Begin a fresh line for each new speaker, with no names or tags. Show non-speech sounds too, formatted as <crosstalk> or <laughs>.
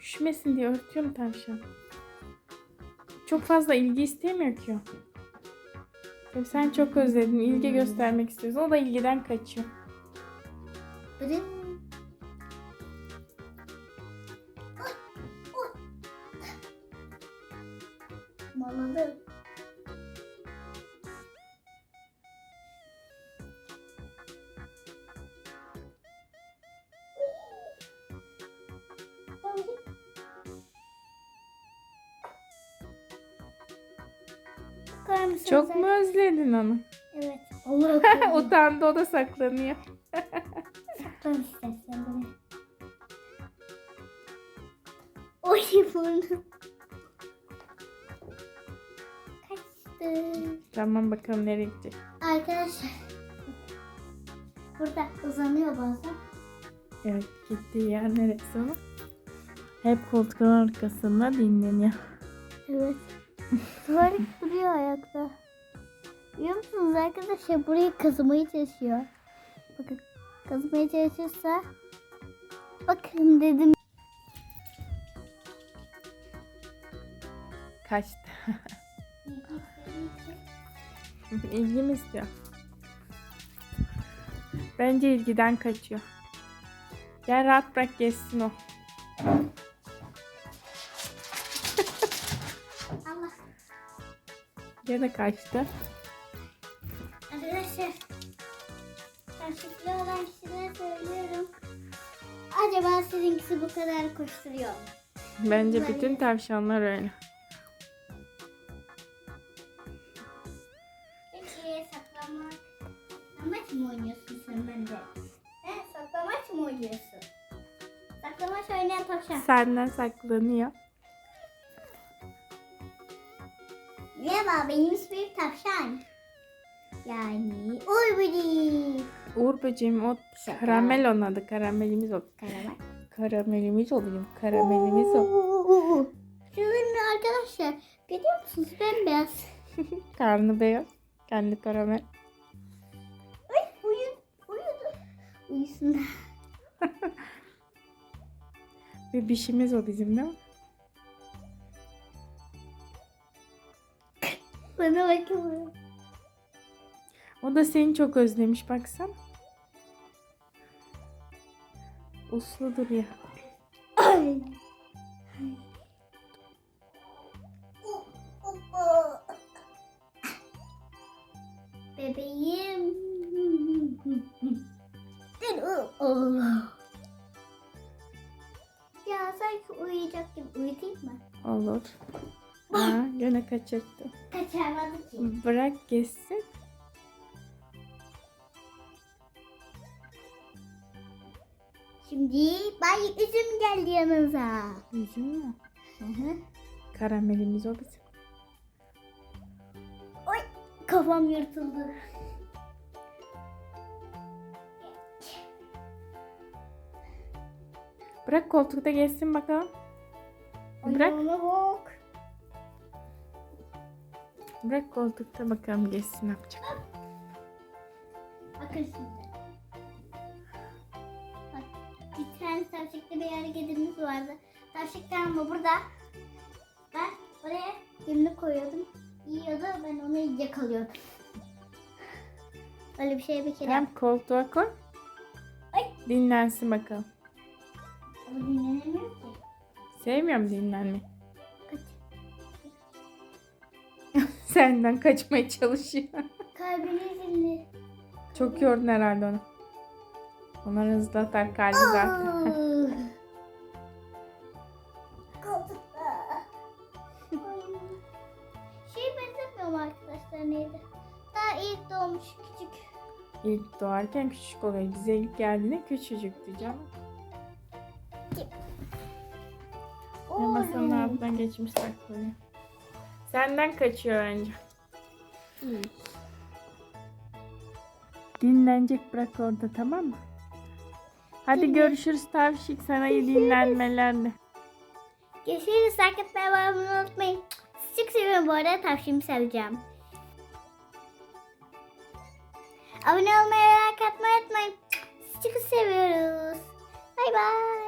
Üşümesin diye örtüyorum tavşan. Çok fazla ilgi istemiyor ki o. Tabii sen çok özledin. ilgi göstermek istiyorsun. O da ilgiden kaçıyor.
Bırın. Maladı. Bakar mısın
Çok mu özledin onu?
Evet. Allah. <laughs>
Utandı o da saklanıyor.
Saklan istersen bunu. Oy burnum. Kaçtı.
Tamam bakalım nereye gidecek.
Arkadaşlar. Burada uzanıyor bazen.
Evet gittiği yer neresi ama? Hep koltuğun arkasında dinleniyor.
Evet. Tuvalet duruyor ayakta. Biliyor musunuz arkadaşlar burayı kazımayı çalışıyor. Bakın kazımaya çalışırsa bakın dedim.
Kaçtı. <laughs> İlgi mi istiyor? Bence ilgiden kaçıyor. Gel rahat bırak geçsin o. Gene kaçtı.
Arkadaşlar karşılıklı olan kişilere söylüyorum. Acaba sizinkisi bu kadar koşturuyor mu?
Bence bütün tavşanlar öyle.
Peki saklamak. Saklamaç mı oynuyorsun sen bende? He saklamaç mı oynuyorsun? Saklamaç oynayan tavşan.
Senden saklanıyor.
Merhaba benim ismim tavşan. Yani.
Uğur böceğim o karamel onun adı. Karamelimiz o.
Karamel.
Karamelimiz olayım. Karamelimiz o.
Şunun arkadaşlar görüyor musunuz bembeyaz. <laughs>
Karnı beyaz. Kendi karamel.
Ay uyun, uyudu. Uyusun da. <laughs>
Bebişimiz o bizim değil mi?
Bana bakın.
O da seni çok özlemiş baksana. Uslu duruyor.
Ay. Bebeğim. Ya sanki uyuyacak gibi uyutayım mı?
Olur. Aa, gene kaçırttı.
Kaçırmadı ki.
Bırak geçsin.
Şimdi bay üzüm geldi yanınıza.
Üzüm mü?
Hı hı.
Karamelimiz o bizim.
Oy kafam yırtıldı.
Bırak koltukta geçsin bakalım. Bırak.
Ayağıma bak.
Bırak koltukta bakalım geçsin ne yapacak.
Bakın şimdi. Bak bir tane tavşaklı bir hareketimiz vardı. Tavşaklar mı burada? Ben oraya yemini koyuyordum. Yiyordu ben onu yakalıyordum. Öyle bir şey bir kere
Hem koltuğa koy.
Ay.
Dinlensin bakalım.
Ama dinlenemiyor ki.
Sevmiyorum dinlenmeyi. Senden kaçmaya çalışıyor.
Kalbini dinle.
Çok yordun herhalde onu. Onlar hızlı atar kalbi zaten. <laughs>
Şey benzetmiyorum arkadaşlar neydi? Daha ilk doğmuş küçük.
İlk doğarken küçük oluyor. Bize ilk geldiğinde küçücüktü canım. Ve masanın altından geçmiş saklanıyor. Senden kaçıyor bence. Dinlenecek bırak orada tamam mı? Hadi
Dinlen.
görüşürüz Tavşik. Sana iyi dinlenmeler de.
Görüşürüz. Ve abone olmayı unutmayın. Sizi çok seviyorum bu arada. Tavşanımı seveceğim. Abone olmayı, like atmayı unutmayın. Sizi Çok seviyoruz. Bay bay.